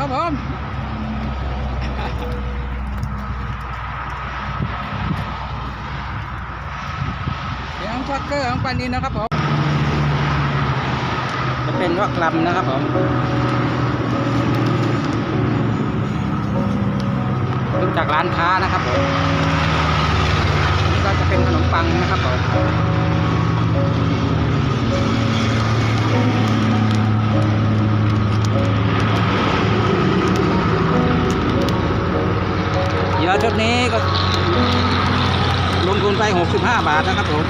ครับผมเสียงชักเกอร์ของปานินนะครับผมจะเป็นว่ากลำนะครับผมขึ้นจากร้านค้านะครับผมก็จะเป็นขนมปังนะครับผม อชุดนี้ก็ลงทุนไป 65 บาทนะครับผม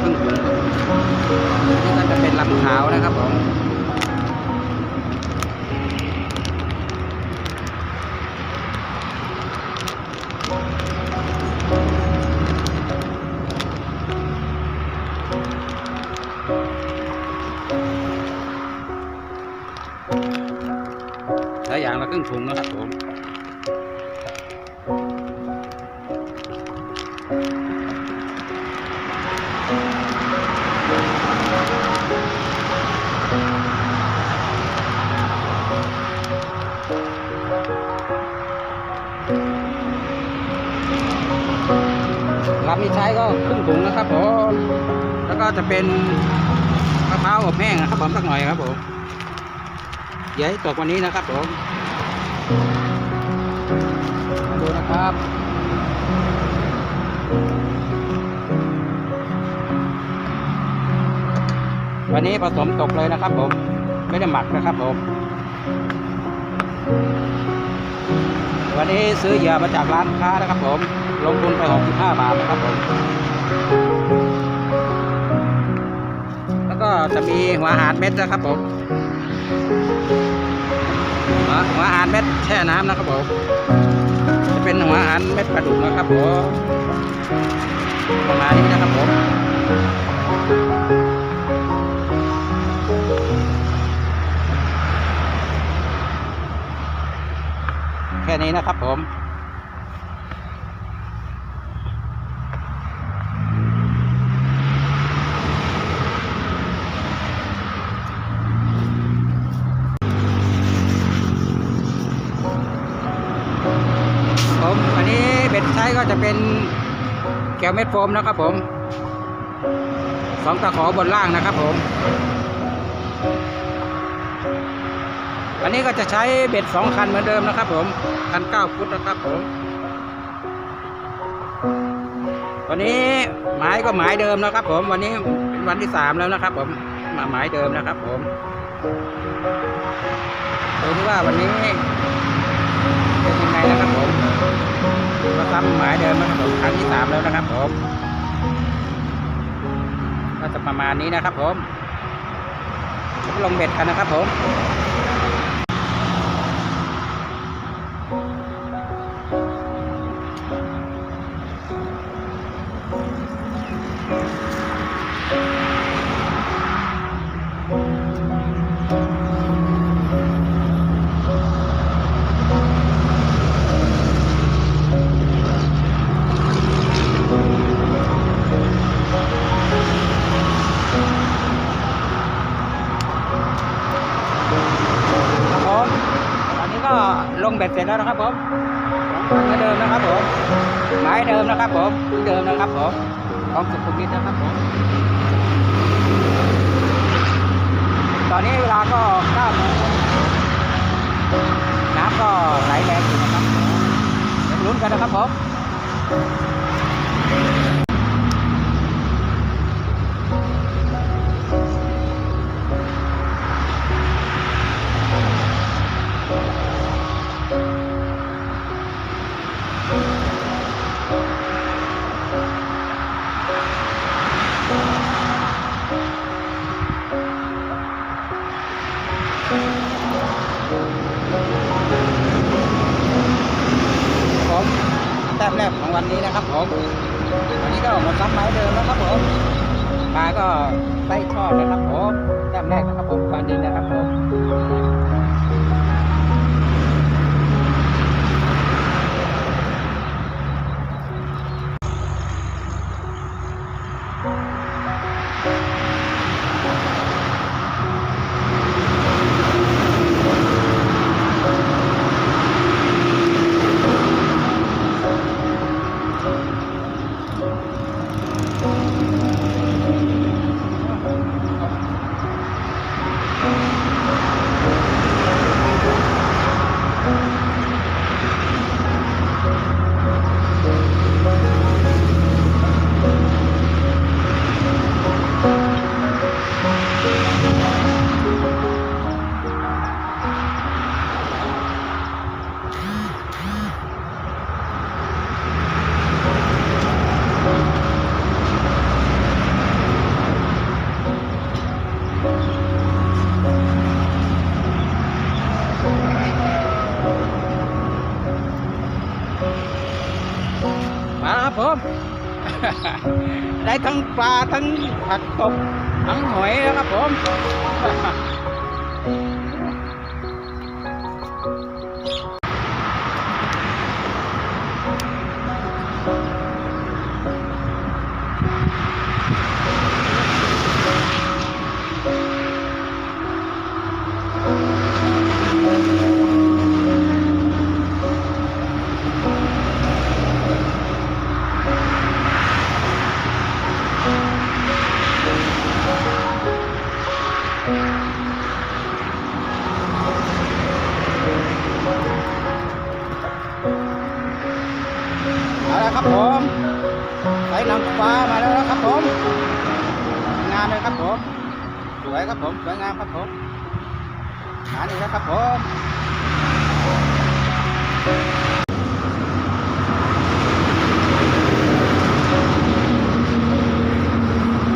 ครึ่งถุงนี่ก็จะเป็นลำขาวนะครับผม แล้วอย่างละครึ่งถุงนะครับผมลำนี้ใช้ก็ครึ่งถุงนะครับผม แล้วก็จะเป็นมะพร้าวอบแห้งนะครับผมสักหน่อยครับผม อย่าให้ตกวันนี้นะครับผมดูนะครับวันนี้ผสมตกเลยนะครับ ผม ไม่ได้หมักนะครับ ผม วันนี้ซื้อเหยื่อมาจากร้านค้านะครับ ผม ลงทุนไป 65 บาทนะครับผม แล้วก็จะมีหัวอาหารเม็ดนะครับผม หัวอาหารเม็ดแช่น้ำนะครับผมจะเป็นหัวอาหารเม็ดปลาดุกนะครับผมประมาณนี้นะครับผมแค่นี้นะครับผมอันนี้เบ็ดใช้ก็จะเป็นแก้วเม็ดโฟมนะครับผมสองตะขอบนล่างนะครับผม อันนี้ก็จะใช้เบ็ดสองคันเหมือนเดิมนะครับผม คันเก้าฟุตนะครับผม วันนี้หมายก็หมายเดิมนะครับผม วันนี้เป็นวันที่สามแล้วนะครับ ผมมาหมายเดิมนะครับ ผมดูที่ว่าวันนี้เป็นยังไงนะครับ ก็ซ้ำหมายเดิมนะครับผมครั้งที่สามแล้วนะครับผมก็จะประมาณนี้นะครับผมลงเบ็ดกันนะครับผม ลงเบ็ดเสร็จแล้วนะครับผมเหมือนเดิมนะครับผมหมายเดิมนะครับผมที่เดิมนะครับผมของสุขุมวิทนะครับผมตอนนี้เวลาก็เก้าโมงน้ำก็ไหลแรงอยู่นะครับลุ้นกันนะครับผม ผม ได้ทั้งปลาทั้งผักตบทั้งหอยนะครับผม ครับผม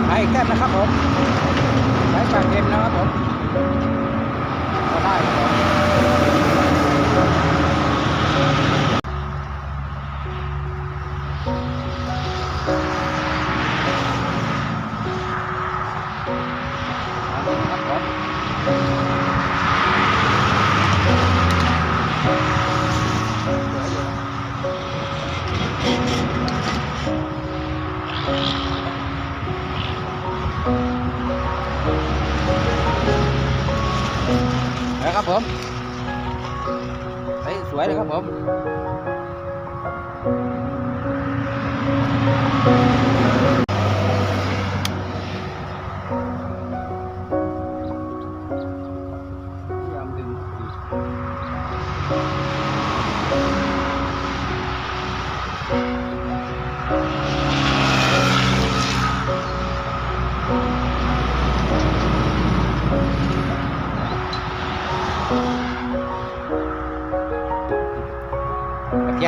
ไปแก้มนะครับผมใช้ปากเย็นนะครับผมก็ได้ครับ ครับผมเฮ้ยสวยเลยครับผม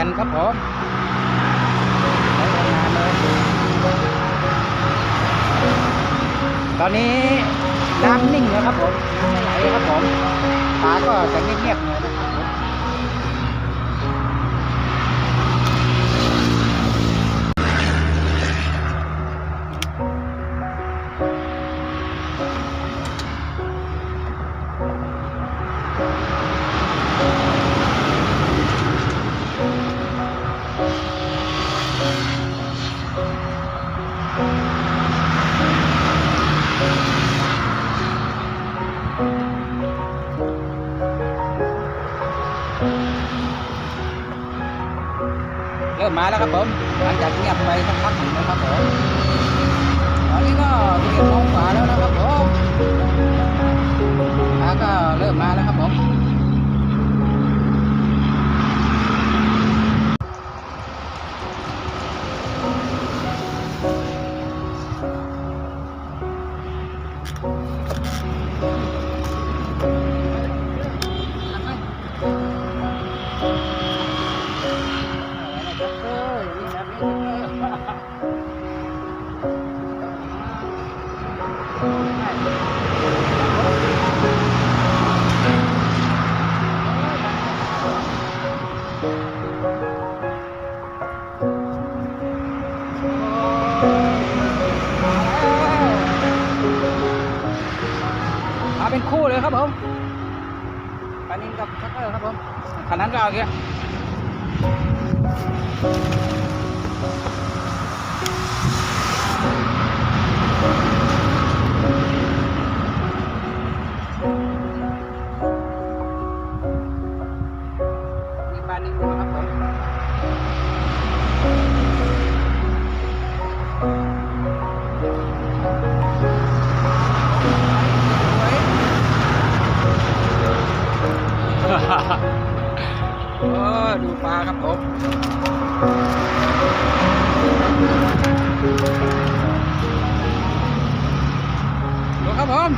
นครับผมตอนนี้น้ำนิ่งแล้วครับผมน้ำไม่ไหลครับผมปลาก็จะเงียบๆหน่อย แล้วครับผมหลังจากเงียบไปสักพักหนึ่งนะครับผมตอนนี้ก็เรียนมองขวาแล้วนะครับผม ผมขนาดนั้ ครับผมดูครับผม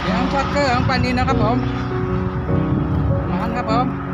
เสียงชักเกอร์ของปันนี้นะครับผมมันครับผม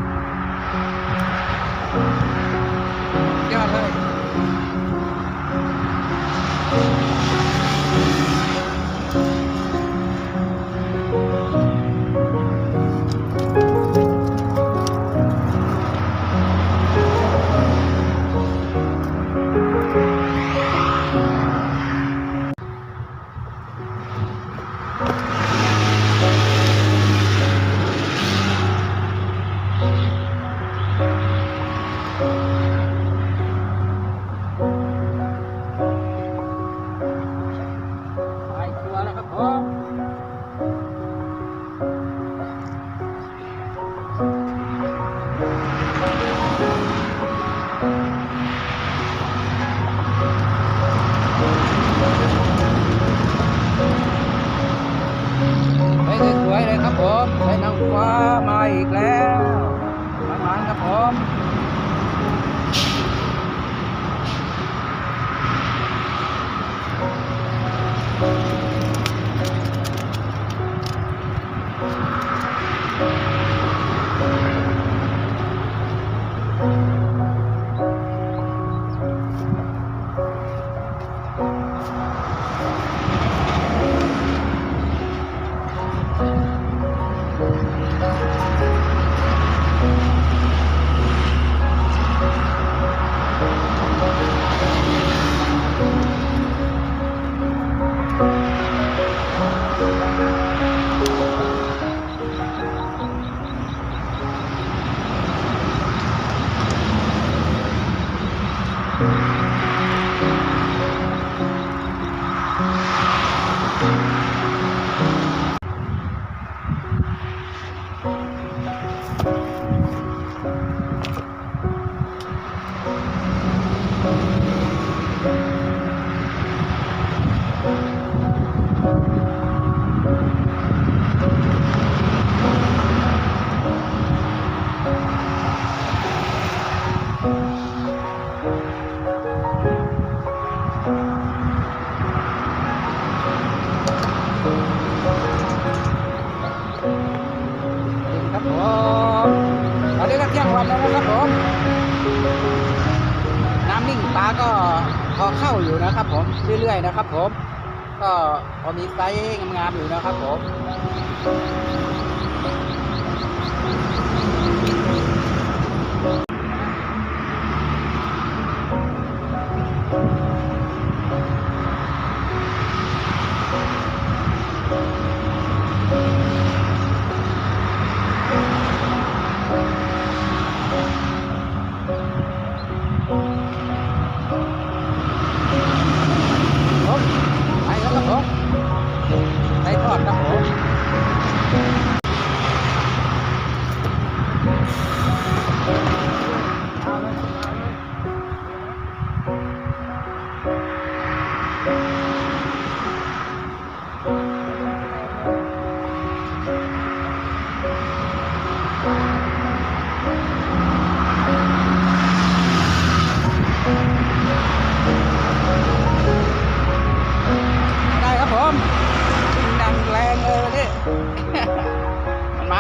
um, เรื่อยๆนะครับผม ก็พอมีไซส์งามๆอยู่นะครับผม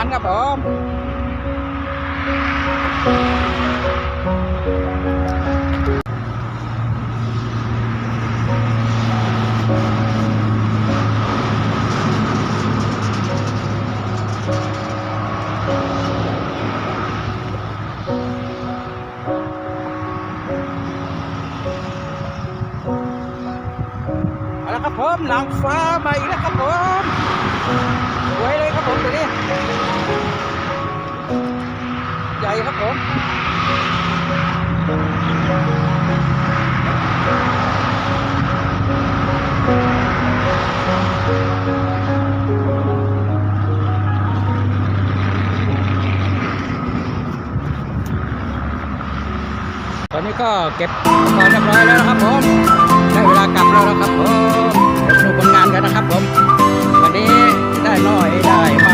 anh gặp ốm ako. Còn như มเรียบร้อยแล้วนะครับผมได้เวลากลับแล้วนะครับผมดูผลงานกันนะครับผม วันนี้ได้น้อยได้มา